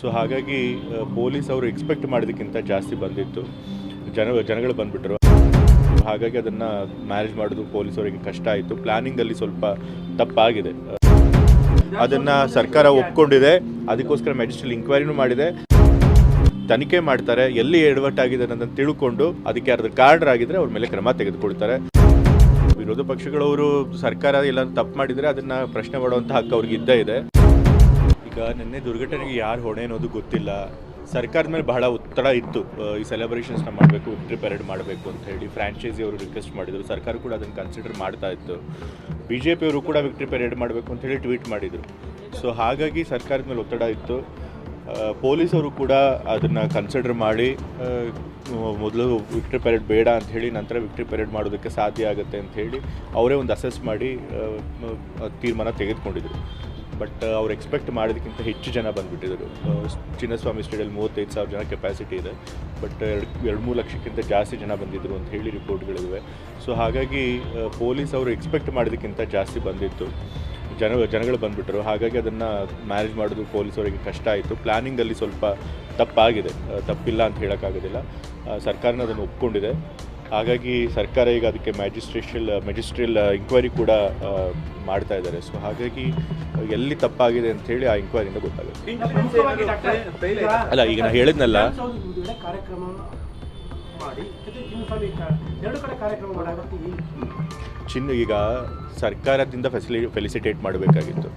So ಹಾಗಾಗಿ police ಅವರು expect ಮಾಡಿದಕ್ಕಿಂತ ಜಾಸ್ತಿ ಬಂದಿತ್ತು. ಜನ, ಜನಗಳು ಬಂದ್ಬಿಟ್ರು. ಹಾಗಾಗಿ ಅದನ್ನು ಮ್ಯಾನೇಜ್ ಮಾಡೋದು ಪೊಲೀಸ್ ಅವರಿಗೆ ಕಷ್ಟ ಆಯಿತು. ಪ್ಲ್ಯಾನಿಂಗಲ್ಲಿ ಸ್ವಲ್ಪ ತಪ್ಪಾಗಿದೆ. ಅದನ್ನು ಸರ್ಕಾರ ಒಪ್ಕೊಂಡಿದೆ. ಅದಕ್ಕೋಸ್ಕರ ಮ್ಯಾಜಿಸ್ಟ್ರೇಟ್ ಇಂಕ್ವೈರಿನೂ ಮಾಡಿದೆ. ತನಿಖೆ ಮಾಡ್ತಾರೆ. ಎಲ್ಲಿ ಎಡವಟ್ಟಾಗಿದೆ ಅನ್ನೋದನ್ನು ತಿಳ್ಕೊಂಡು ಅದಕ್ಕೆ ಯಾರಾದ್ರೂ ಕಾರಣರಾಗಿದ್ರೆ ಅವ್ರ ಮೇಲೆ ಕ್ರಮ ತೆಗೆದುಕೊಳ್ತಾರೆ. ವಿರೋಧ ಪಕ್ಷಗಳವರು ಸರ್ಕಾರ ಎಲ್ಲ ತಪ್ಪು ಮಾಡಿದರೆ ಅದನ್ನು ಪ್ರಶ್ನೆ ಮಾಡುವಂಥ ಹಕ್ಕು ಅವ್ರಿಗೆ ಇದ್ದೇ ಇದೆ. ಈಗ ನಿನ್ನೆ ದುರ್ಘಟನೆಗೆ ಯಾರು ಹೊಣೆ ಅನ್ನೋದು ಗೊತ್ತಿಲ್ಲ. ಸರ್ಕಾರದ ಮೇಲೆ ಬಹಳ ಒತ್ತಡ ಇತ್ತು. ಈ ಸೆಲೆಬ್ರೇಷನ್ಸ್ನ ಮಾಡಬೇಕು ವಿಕ್ಟ್ರಿ ಪೆರೇಡ್ ಮಾಡಬೇಕು ಅಂತ ಹೇಳಿ ಫ್ರಾಂಚೈಸಿ ಅವರು ರಿಕ್ವೆಸ್ಟ್ ಮಾಡಿದರು. ಸರ್ಕಾರ ಕೂಡ ಅದನ್ನು ಕನ್ಸಿಡರ್ ಮಾಡ್ತಾ ಇತ್ತು. ಬಿ ಜೆ ಪಿಯವರು ಕೂಡ ವಿಕ್ಟ್ರಿ ಪೆರೇಡ್ ಮಾಡಬೇಕು ಅಂತ ಹೇಳಿ ಟ್ವೀಟ್ ಮಾಡಿದರು. ಸೊ ಹಾಗಾಗಿ ಸರ್ಕಾರದ ಮೇಲೆ ಒತ್ತಡ ಇತ್ತು. ಪೊಲೀಸರು ಕೂಡ ಅದನ್ನು ಕನ್ಸಿಡರ್ ಮಾಡಿ ಮೊದಲು ವಿಕ್ಟ್ರಿ ಪೆರೇಡ್ ಬೇಡ ಅಂತ ಹೇಳಿ, ನಂತರ ವಿಕ್ಟ್ರಿ ಪೆರೇಡ್ ಮಾಡೋದಕ್ಕೆ ಸಾಧ್ಯ ಆಗುತ್ತೆ ಅಂತ ಹೇಳಿ ಅವರೇ ಒಂದು ಅಸೆಸ್ ಮಾಡಿ ತೀರ್ಮಾನ ತೆಗೆದುಕೊಂಡಿದ್ರು. ಬಟ್ ಅವ್ರು ಎಕ್ಸ್ಪೆಕ್ಟ್ ಮಾಡೋದಕ್ಕಿಂತ ಹೆಚ್ಚು ಜನ ಬಂದುಬಿಟ್ಟಿದ್ರು ಚಿನ್ನಸ್ವಾಮಿ ಸ್ಟೇಡಿಯಲ್ಲಿ ಮೂವತ್ತೈದು ಸಾವಿರ ಜನ ಕೆಪಾಸಿಟಿ ಇದೆ, ಬಟ್ ಎರಡು ಎರಡು ಮೂರು ಲಕ್ಷಕ್ಕಿಂತ ಜಾಸ್ತಿ ಜನ ಬಂದಿದ್ದರು ಅಂತ ಹೇಳಿ ರಿಪೋರ್ಟ್ಗಳಿವೆ ಸೊ ಹಾಗಾಗಿ ಪೊಲೀಸ್ ಅವರು ಎಕ್ಸ್ಪೆಕ್ಟ್ ಮಾಡೋದಕ್ಕಿಂತ ಜಾಸ್ತಿ ಬಂದಿತ್ತು. ಜನ, ಜನಗಳು ಬಂದುಬಿಟ್ರು. ಹಾಗಾಗಿ ಅದನ್ನು ಮ್ಯಾನೇಜ್ ಮಾಡೋದು ಪೊಲೀಸ್ ಅವರಿಗೆ ಕಷ್ಟ ಆಯಿತು. ಪ್ಲ್ಯಾನಿಂಗಲ್ಲಿ ಸ್ವಲ್ಪ ತಪ್ಪಾಗಿದೆ. ತಪ್ಪಿಲ್ಲ ಅಂತ ಹೇಳೋಕ್ಕಾಗೋದಿಲ್ಲ. ಸರ್ಕಾರನ ಅದನ್ನು ಒಪ್ಕೊಂಡಿದೆ. ಹಾಗಾಗಿ ಸರ್ಕಾರ ಈಗ ಅದಕ್ಕೆ ಮ್ಯಾಜಿಸ್ಟ್ರೇಷಲ್ ಮೆಜಿಸ್ಟ್ರಿಯಲ್ ಇಂಕ್ವೈರಿ ಕೂಡ ಮಾಡ್ತಾ ಇದ್ದಾರೆ. ಸೊ ಹಾಗಾಗಿ ಎಲ್ಲಿ ತಪ್ಪಾಗಿದೆ ಅಂತ ಹೇಳಿ ಆ ಇಂಕ್ವೈರಿಯಿಂದ ಗೊತ್ತಾಗುತ್ತೆ. ಅಲ್ಲ, ಈಗ ನಾನು ಹೇಳಿದ್ನಲ್ಲ. ಚಿನ್ನ, ಈಗ ಸರ್ಕಾರದಿಂದ ಫೆಸಿಲಿ ಫೆಲಿಸಿಟೇಟ್ ಮಾಡಬೇಕಾಗಿತ್ತು.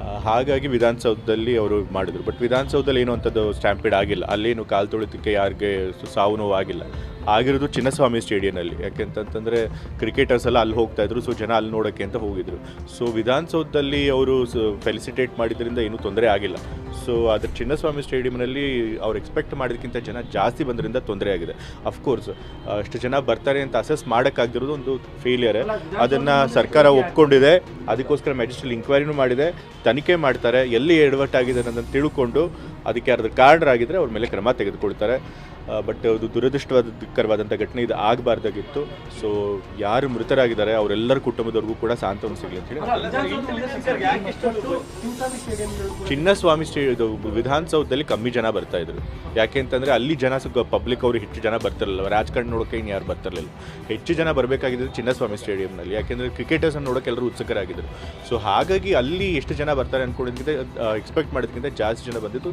ಹಾಗಾಗಿ ವಿಧಾನಸೌಧದಲ್ಲಿ ಅವರು ಮಾಡಿದ್ರು. ಬಟ್ ವಿಧಾನಸೌಧದಲ್ಲಿ ಏನು ಅಂಥದ್ದು ಸ್ಟ್ಯಾಂಪಿಡ್ ಆಗಿಲ್ಲ. ಅಲ್ಲೇನು ಕಾಲು ತೊಳಿತಕ್ಕೆ ಯಾರಿಗೆ ಸಾವು ನೋವು ಆಗಿಲ್ಲ. ಆಗಿರೋದು ಚಿನ್ನಸ್ವಾಮಿ ಸ್ಟೇಡಿಯಂನಲ್ಲಿ. ಯಾಕೆಂತಂತಂದರೆ ಕ್ರಿಕೆಟರ್ಸ್ ಎಲ್ಲ ಅಲ್ಲಿ ಹೋಗ್ತಾ ಇದ್ರು. ಸೊ ಜನ ಅಲ್ಲಿ ನೋಡೋಕ್ಕೆ ಅಂತ ಹೋಗಿದ್ರು. ಸೊ ವಿಧಾನಸೌಧದಲ್ಲಿ ಅವರು ಫೆಲಿಸಿಟೇಟ್ ಮಾಡಿದ್ರಿಂದ ಏನೂ ತೊಂದರೆ ಆಗಿಲ್ಲ. ಸೊ ಅದ್ರ ಚಿನ್ನಸ್ವಾಮಿ ಸ್ಟೇಡಿಯಂನಲ್ಲಿ ಅವ್ರು ಎಕ್ಸ್ಪೆಕ್ಟ್ ಮಾಡೋದಕ್ಕಿಂತ ಜನ ಜಾಸ್ತಿ ಬಂದ್ರಿಂದ ತೊಂದರೆ ಆಗಿದೆ. ಅಫ್ಕೋರ್ಸ್ ಅಷ್ಟು ಜನ ಬರ್ತಾರೆ ಅಂತ ಅಸೆಸ್ ಮಾಡೋಕ್ಕಾಗಿರೋದು ಒಂದು ಫೇಲಿಯರ್ ಅದನ್ನು ಸರ್ಕಾರ ಒಪ್ಕೊಂಡಿದೆ. ಅದಕ್ಕೋಸ್ಕರ ಮ್ಯಾಜಿಸ್ಟ್ರೇಟ್ ಇನ್ಕ್ವೈರಿನೂ ಮಾಡಿದೆ. ತನಿಖೆ ಮಾಡ್ತಾರೆ. ಎಲ್ಲಿ ಎಡವಟ್ಟಾಗಿದೆ ಅನ್ನೋದನ್ನು ತಿಳ್ಕೊಂಡು ಅದಕ್ಕೆ ಯಾರಾದ್ರೂ ಕಾರಣರಾಗಿದ್ದರೆ ಅವ್ರ ಮೇಲೆ ಕ್ರಮ ತೆಗೆದುಕೊಳ್ತಾರೆ. ಬಟ್ ಅದು ದುರದೃಷ್ಟವಾದಕರವಾದಂಥ ಘಟನೆ ಇದು ಆಗಬಾರ್ದಾಗಿತ್ತು. ಸೊ ಯಾರು ಮೃತರಾಗಿದ್ದಾರೆ, ಅವರೆಲ್ಲರ ಕುಟುಂಬದವ್ರಿಗೂ ಕೂಡ ಸಾಂತ್ವನ ಸಿಗಲಿ ಅಂತ ಹೇಳಿ. ಚಿನ್ನಸ್ವಾಮಿ ಸ್ಟೇ, ಇದು ವಿಧಾನಸೌಧದಲ್ಲಿ ಕಮ್ಮಿ ಜನ ಬರ್ತಾ ಇದ್ರು. ಯಾಕೆ ಅಂತಂದರೆ ಅಲ್ಲಿ ಜನ ಪಬ್ಲಿಕ್ ಅವರು ಹೆಚ್ಚು ಜನ ಬರ್ತಿರಲಿಲ್ಲ. ರಾಜಕಾರಣ ನೋಡೋಕೆ ಇನ್ನು ಯಾರು ಬರ್ತಿರಲಿಲ್ಲ. ಹೆಚ್ಚು ಜನ ಬರಬೇಕಾಗಿದ್ದು ಚಿನ್ನಸ್ವಾಮಿ ಸ್ಟೇಡಿಯಂನಲ್ಲಿ. ಯಾಕೆಂದ್ರೆ ಕ್ರಿಕೆಟರ್ಸ್ ಅನ್ನು ನೋಡೋಕೆ ಎಲ್ಲರೂ ಉತ್ಸುಕರಾಗಿದ್ದರು ಸೊ ಹಾಗಾಗಿ ಅಲ್ಲಿ ಎಷ್ಟು ಜನ ಬರ್ತಾರೆ ಅಂದ್ಕೊಂಡಿದ್ದಕ್ಕಿಂತ ಎಕ್ಸ್ಪೆಕ್ಟ್ ಮಾಡಿದ್ಕಿಂತ ಜಾಸ್ತಿ ಜನ ಬಂದಿದ್ದು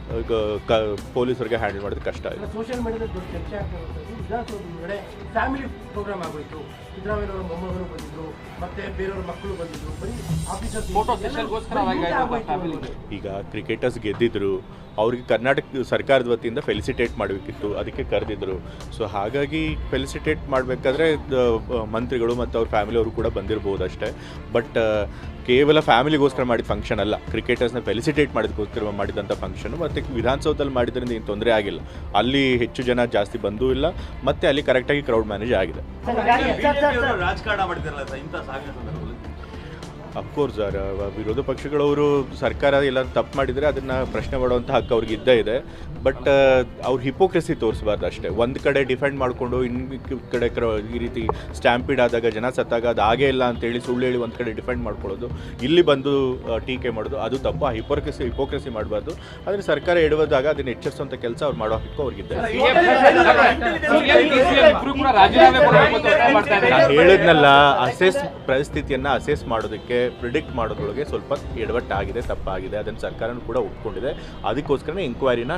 ಪೊಲೀಸರಿಗೆ ಹ್ಯಾಂಡಲ್ ಮಾಡೋದು ಕಷ್ಟ ಆಯಿತು. ಸೋಷಿಯಲ್ ಮೀಡಿಯಾದಲ್ಲಿ ದೊಡ್ಡ ಚರ್ಚೆ ಫ್ಯಾಮಿಲಿ ಪ್ರೋಗ್ರಾಮ್ ಆಗೋಯ್ತು. ಸಿದ್ದರಾಮಯ್ಯನವರ ಮೊಮ್ಮಗರು ಬಂದಿದ್ರು ಮತ್ತೆ ಬೇರೆಯವ್ರ ಮಕ್ಕಳು ಬಂದಿದ್ರು. ಬರೀ ಆಫೀಸರ್ ಫೋಟೋ. ಈಗ ಕ್ರಿಕೆಟರ್ಸ್ ಗೆದ್ದಿದ್ರು ಅವ್ರಿಗೆ ಕರ್ನಾಟಕ ಸರ್ಕಾರದ ವತಿಯಿಂದ ಫೆಲಿಸಿಟೇಟ್ ಮಾಡಬೇಕಿತ್ತು ಅದಕ್ಕೆ ಕರೆದಿದ್ರು. ಸೊ ಹಾಗಾಗಿ ಫೆಲಿಸಿಟೇಟ್ ಮಾಡಬೇಕಾದ್ರೆ ಮಂತ್ರಿಗಳು ಮತ್ತು ಅವ್ರ ಫ್ಯಾಮಿಲಿ ಅವರು ಕೂಡ ಬಂದಿರ್ಬೋದು ಅಷ್ಟೇ. ಬಟ್ ಕೇವಲ ಫ್ಯಾಮಿಲಿಗೋಸ್ಕರ ಮಾಡಿದ ಫಂಕ್ಷನ್ ಅಲ್ಲ ಕ್ರಿಕೆಟರ್ಸ್ನ ಫೆಲಿಸಿಟೇಟ್ ಮಾಡಿದಕ್ಕೋಸ್ಕರ ಮಾಡಿದಂಥ ಫಂಕ್ಷನ್ ಮತ್ತು ವಿಧಾನಸೌಧದಲ್ಲಿ ಮಾಡಿದ್ರಿಂದ ಏನು ತೊಂದರೆ ಆಗಿಲ್ಲ. ಅಲ್ಲಿ ಹೆಚ್ಚು ಜನ ಜಾಸ್ತಿ ಬಂದೂ ಇಲ್ಲ ಮತ್ತೆ ಅಲ್ಲಿ ಕರೆಕ್ಟಾಗಿ ಕ್ರೌಡ್ ಮ್ಯಾನೇಜ್ ಆಗಿದೆ. ಅಫ್ಕೋರ್ಸ್ ಸರ್ ವಿರೋಧ ಪಕ್ಷಗಳವರು ಸರ್ಕಾರ ಎಲ್ಲ ತಪ್ಪು ಮಾಡಿದರೆ ಅದನ್ನು ಪ್ರಶ್ನೆ ಮಾಡುವಂಥ ಹಕ್ಕು ಅವ್ರಿಗೆ ಇದ್ದೇ ಇದೆ. ಬಟ್ ಅವ್ರು ಹಿಪೋಕ್ರೆಸಿ ತೋರಿಸಬಾರ್ದು ಅಷ್ಟೇ. ಒಂದು ಕಡೆ ಡಿಫೆಂಡ್ ಮಾಡಿಕೊಂಡು ಇನ್ನು ಕಡೆ ಕ್ರ- ಈ ರೀತಿ ಸ್ಟ್ಯಾಂಪಿಡ್ ಆದಾಗ ಜನ ಸತ್ತಾಗ ಅದು ಆಗೇ ಇಲ್ಲ ಅಂತೇಳಿ ಸುಳ್ಳು ಹೇಳಿ ಒಂದು ಕಡೆ ಡಿಫೆಂಡ್ ಮಾಡ್ಕೊಳ್ಳೋದು ಇಲ್ಲಿ ಬಂದು ಟೀಕೆ ಮಾಡೋದು ಅದು ತಪ್ಪು. ಆ ಹಿಪೋಕ್ರೆಸಿ ಹಿಪೋಕ್ರೆಸಿ ಮಾಡಬಾರ್ದು. ಆದರೆ ಸರ್ಕಾರ ಎಡುವುದಾಗ ಅದನ್ನು ಎಚ್ಚರಿಸುವಂಥ ಕೆಲಸ ಅವ್ರು ಮಾಡೋ ಹಕ್ಕು ಅವ್ರಿಗಿದ್ದೆ ಹೇಳಿದ್ನಲ್ಲ ಅಸೆಸ್ ಪರಿಸ್ಥಿತಿಯನ್ನು ಅಸೆಸ್ ಮಾಡೋದಕ್ಕೆ ಪ್ರಿಡಿಕ್ಟ್ ಮಾಡೋದ್ರೊಳಗೆ ಸ್ವಲ್ಪ ಎಡವಟ್ಟಾಗಿದೆ ತಪ್ಪಾಗಿದೆ. ಅದನ್ನು ಸರ್ಕಾರನೂ ಕೂಡ ಒಪ್ಕೊಂಡಿದೆ. ಅದಕ್ಕೋಸ್ಕರನೇ ಇನ್ಕ್ವೈರಿನ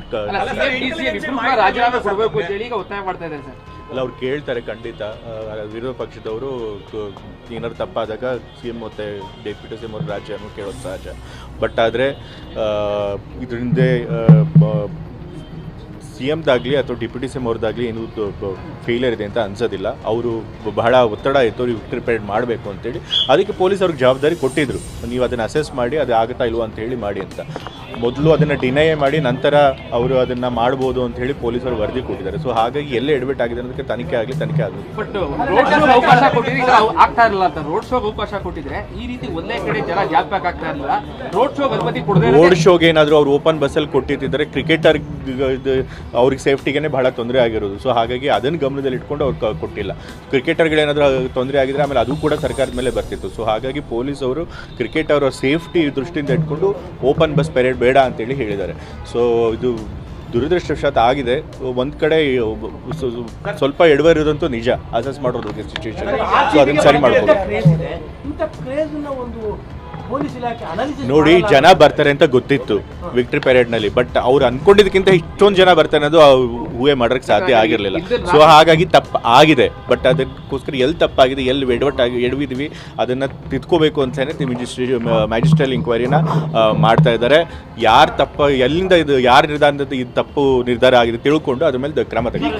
ರಾಜೀನಾಮೆ ಕೊಡಬೇಕು ಈಗ ಒತ್ತಾಯ ಮಾಡ್ತಾ ಇದ್ದಾರೆ ಸರ್. ಅಲ್ಲ ಅವ್ರು ಕೇಳ್ತಾರೆ ಖಂಡಿತ. ವಿರೋಧ ಪಕ್ಷದವರು ಏನಾದ್ರು ತಪ್ಪಾದಾಗ ಸಿ ಎಂ ಮತ್ತು ಡೆಪ್ಯೂಟಿ ಸಿ ಎಂ ಅವ್ರ ರಾಜ್ಯನೂ ಕೇಳೋದು ಸಹಜ. ಬಟ್ ಆದರೆ ಇದರಿಂದ ಸಿ ಅಥವಾ ಡೆಪ್ಯೂಟಿ ಸಿ ಎಂ ಅವ್ರದ್ದಾಗಲಿ ಏನು ಫೇಲಿಯರ್ ಇದೆ ಅಂತ ಅನ್ಸೋದಿಲ್ಲ. ಅವರು ಬಹಳ ಒತ್ತಡ ಇತ್ತು ಅವ್ರಿಗೆ ಪ್ರಿಪೇರ್ ಮಾಡಬೇಕು ಮಾಡಬೇಕು ಅಂತೇಳಿ. ಅದಕ್ಕೆ ಪೊಲೀಸ್ ಅವ್ರಿಗೆ ಜವಾಬ್ದಾರಿ ಕೊಟ್ಟಿದ್ರು. ನೀವು ಅದನ್ನು ಅಸೆಸ್ ಮಾಡಿ, ಅದು ಆಗುತ್ತಾ ಇಲ್ವಾ ಅಂತ ಹೇಳಿ ಮಾಡಿ ಅಂತ. ಮೊದಲು ಅದನ್ನು ಡಿನೈ ಮಾಡಿ ನಂತರ ಅವರು ಅದನ್ನು ಮಾಡ್ಬೋದು ಅಂತ ಹೇಳಿ ಪೊಲೀಸರು ವರದಿ ಕೊಟ್ಟಿದ್ದಾರೆ. ಸೊ ಹಾಗಾಗಿ ಎಲ್ಲ ಎಡ್ಮಿಟ್ ಆಗಿದೆ ಅನ್ನೋದಕ್ಕೆ ತನಿಖೆ ಆಗಲಿ ತನಿಖೆ ಆಗಲಿ. ಬಟ್ ರೋಡ್ ಶೋಗೆ ಅವಕಾಶ ಕೊಟ್ಟಿದ್ರೆ ಆಗ್ತಾ ಇರಲಿಲ್ಲ ಅಂತ. ರೋಡ್ ಶೋಗೆ ಅವಕಾಶ ಕೊಟ್ಟಿದ್ರೆ ಈ ರೀತಿ ಒಂದೇ ಕಡೆ ಜನ ಜಾಸ್ತಿ ಆಗ್ತಾ ಇರಲಿಲ್ಲ ರೋಡ್ ಶೋಗೆ ಅನುಮತಿ ಕೊಡದೆ ರೋಡ್ ಶೋಗೆ ಏನಾದರೂ ಅವ್ರು ಓಪನ್ ಬಸ್ಸಲ್ಲಿ ಕೊಟ್ಟಿದ್ದರೆ ಕ್ರಿಕೆಟರ್ ಅವ್ರಿಗೆ ಸೇಫ್ಟಿಗೆ ಬಹಳ ತೊಂದರೆ ಆಗಿರೋದು. ಸೊ ಹಾಗಾಗಿ ಅದನ್ನು ಗಮನದಲ್ಲಿ ಇಟ್ಕೊಂಡು ಅವ್ರು ಕೊಟ್ಟಿಲ್ಲ. ಕ್ರಿಕೆಟರ್ಗಳೇನಾದರೂ ತೊಂದರೆ ಆಗಿದ್ರೆ ಆಮೇಲೆ ಅದು ಕೂಡ ಸರ್ಕಾರದ ಮೇಲೆ ಬರ್ತಿತ್ತು. ಸೊ ಹಾಗಾಗಿ ಪೊಲೀಸ್ ಅವರು ಕ್ರಿಕೆಟ್ ಅವರ ಸೇಫ್ಟಿ ದೃಷ್ಟಿಯಿಂದ ಇಟ್ಕೊಂಡು ಓಪನ್ ಬಸ್ ಪೆರೇಡ್ ಬೇಡ ಅಂತೇಳಿ ಹೇಳಿದ್ದಾರೆ. ಸೊ ಇದು ದುರದೃಷ್ಟವಶಾತ್ ಆಗಿದೆ. ಒಂದು ಕಡೆ ಸ್ವ- ಸ್ವಲ್ಪ ಎಡವರಿರೋದಂತೂ ನಿಜ. ಅಸೆಸ್ ಮಾಡೋದು ಸಿಚುವೇಶನ್ ಸೊ ಅದನ್ನು ಸರಿ ಮಾಡ್ಬೋದು. ನೋಡಿ ಜನ ಬರ್ತಾರೆ ಅಂತ ಗೊತ್ತಿತ್ತು ವಿಕ್ಟ್ರಿ ನಲ್ಲಿ ಬಟ್ ಅವ್ರು ಅನ್ಕೊಂಡಿದ್ದಕ್ಕಿಂತ ಇಷ್ಟೊಂದು ಜನ ಬರ್ತಾರೆ ಅನ್ನೋದು ಹೂವೆ ಮಾಡೋಕ್ಕೆ ಸಾಧ್ಯ ಆಗಿರಲಿಲ್ಲ ಸೊ ಹಾಗಾಗಿ ತಪ್ಪು ಆಗಿದೆ ಬಟ್ ಅದಕ್ಕೋಸ್ಕರ ಎಲ್ಲಿ ತಪ್ಪಾಗಿದೆ ಎಲ್ಲಿ ಎಡವಟ್ಟಾಗಿ ಎಡವಿದ್ವಿ ಅದನ್ನು ತಿದ್ಕೋಬೇಕು ಅಂತಲೇ ಮ್ಯಾಜಿಸ್ಟ್ರಲ್ ಇನ್ಕ್ವೈರಿನ ಮಾಡ್ತಾ ಇದ್ದಾರೆ ಯಾರು ತಪ್ಪ ಎಲ್ಲಿಂದ ಇದು ಯಾರ ನಿರ್ಧಾರದ ಇದು ತಪ್ಪು ನಿರ್ಧಾರ ಆಗಿದೆ ತಿಳ್ಕೊಂಡು ಅದ್ರ ಮೇಲೆ ಕ್ರಮ ತೆಗೆದು